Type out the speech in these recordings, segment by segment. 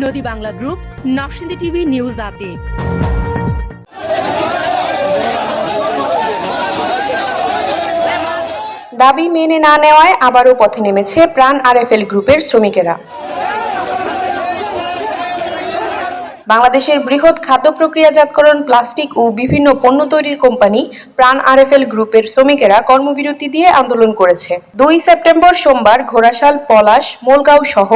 নদী বাংলা গ্রুপ নকশিন্দি TV news update. দাবি মেনে না নেওয়ায় আবারও পথে নেমেছে প্রাণ আরএফএল গ্রুপের শ্রমিকেরা। বাংলাদেশের বৃহৎ খাদ্য প্রক্রিয়াজাতকরণ, প্লাস্টিক ও বিভিন্ন পণ্য তৈরির কোম্পানি প্রাণ আরএফএল গ্রুপের শ্রমিকেরা কর্মবিরতি দিয়ে আন্দোলন করেছে। দুই সেপ্টেম্বর সোমবার ঘোড়াশাল, পলাশ, মোলগাঁও সহ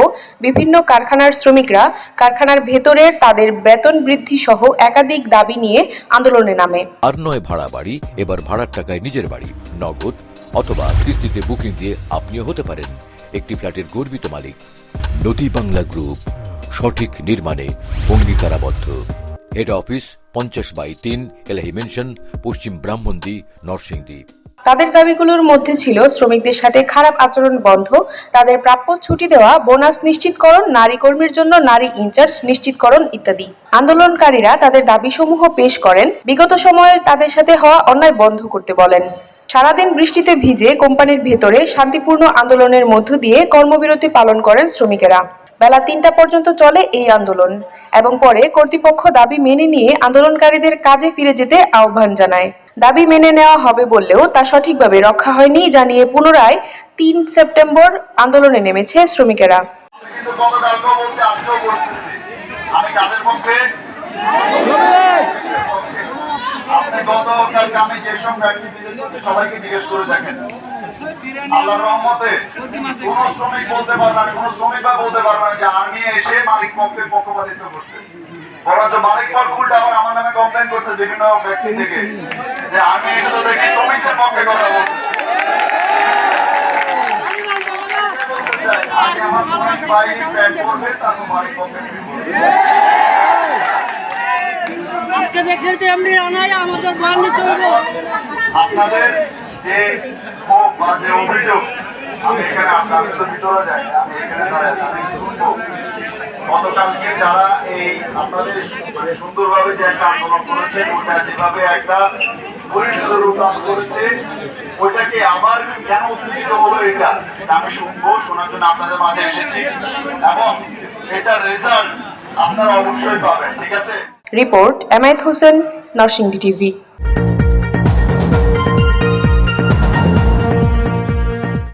বিভিন্ন কারখানার শ্রমিকরা কারখানার ভেতরের তাদের বেতন বৃদ্ধি সহ একাধিক দাবি নিয়ে আন্দোলনে নামে। আর নয় ভাড়া বাড়ি, এবার ভাড়ার টাকায় নিজের বাড়ি, নগদ অথবা কিস্তিতে বুকিং দিয়ে আপনিও হতে পারেন। একটি ফ্ল্যাটের গর্বিত মালিক, নদী বাংলা গ্রুপ। সঠিক নির্মাণে অঙ্গীকারাবদ্ধ। হেড অফিস, পঞ্চাশ বাই তিন এলাহি মেনশন, পশ্চিম ব্রাহ্মণদি, নরসিংদী। তাদের দাবিগুলোর মধ্যে ছিল শ্রমিকদের সাথে খারাপ আচরণ বন্ধ, তাদের প্রাপ্য ছুটি দেওয়া, বোনাস নিশ্চিতকরণ, নারী কর্মীর জন্য নারী ইনচার্জ নিশ্চিতকরণ ইত্যাদি। আন্দোলনকারীরা তাদের দাবিসমূহ পেশ করেন, বিগত সময়ে তাদের সাথে হওয়া অন্যায় বন্ধ করতে বলেন। সারাদিন বৃষ্টিতে ভিজে কোম্পানির ভেতরে শান্তিপূর্ণ আন্দোলনের মধ্য দিয়ে কর্মবিরতি পালন করেন শ্রমিকেরা। বেলা তিনটা পর্যন্ত চলে এই আন্দোলন এবং পরে কর্তৃপক্ষ দাবি মেনে নিয়ে আন্দোলনকারীদের কাজে ফিরে যেতে আহ্বান জানায়। দাবি মেনে নেওয়া হবে বললেও তা সঠিকভাবে রক্ষা হয়নি জানিয়ে পুনরায় তিন সেপ্টেম্বর আন্দোলনে নেমেছে শ্রমিকেরা। আপনি যেসব ভিজিট সবাইকে জিজ্ঞেস করে দেখেন। আল্লাহর রহমতে কোন শ্রমিক বলতে পারবে না কোন শ্রমিক বা বলতে পারবে না যে আমি এসে মালিক পক্ষের পক্ষপাতিত্ব করছে। বরঞ্চ মালিক পক্ষ উল্টা আবার আমার নামে কমপ্লেন করছে বিভিন্ন ফ্যাক্টরি থেকে যে আমি এসে তো দেখি শ্রমিকদের পক্ষে কথা বলছি। আমার শ্রমিক ভাই প্যাক করবে তারপর মালিক পক্ষে আজকে দেখলে এমনি আনায় আমাদের মাল নিতে হবে। আপনাদের যে ক্ষোভ বা যে অভিযোগ। আমি এখানে তো ভিতরে যাই, আমি এখানে শুনব গতকালকে যারা এই আপনাদের মানে সুন্দরভাবে যে একটা আন্দোলন করেছে, ওটা যেভাবে একটা পরিণত রূপ দান করেছে ওইটাকে আবার কেন উত্তেজিত হলো এটা আমি শুনব, শোনার জন্য আপনাদের মাঝে এসেছি। এবং এটার রেজাল্ট আপনারা অবশ্যই পাবেন, ঠিক আছে? Report Emayet Hossain, Narsingdi TV.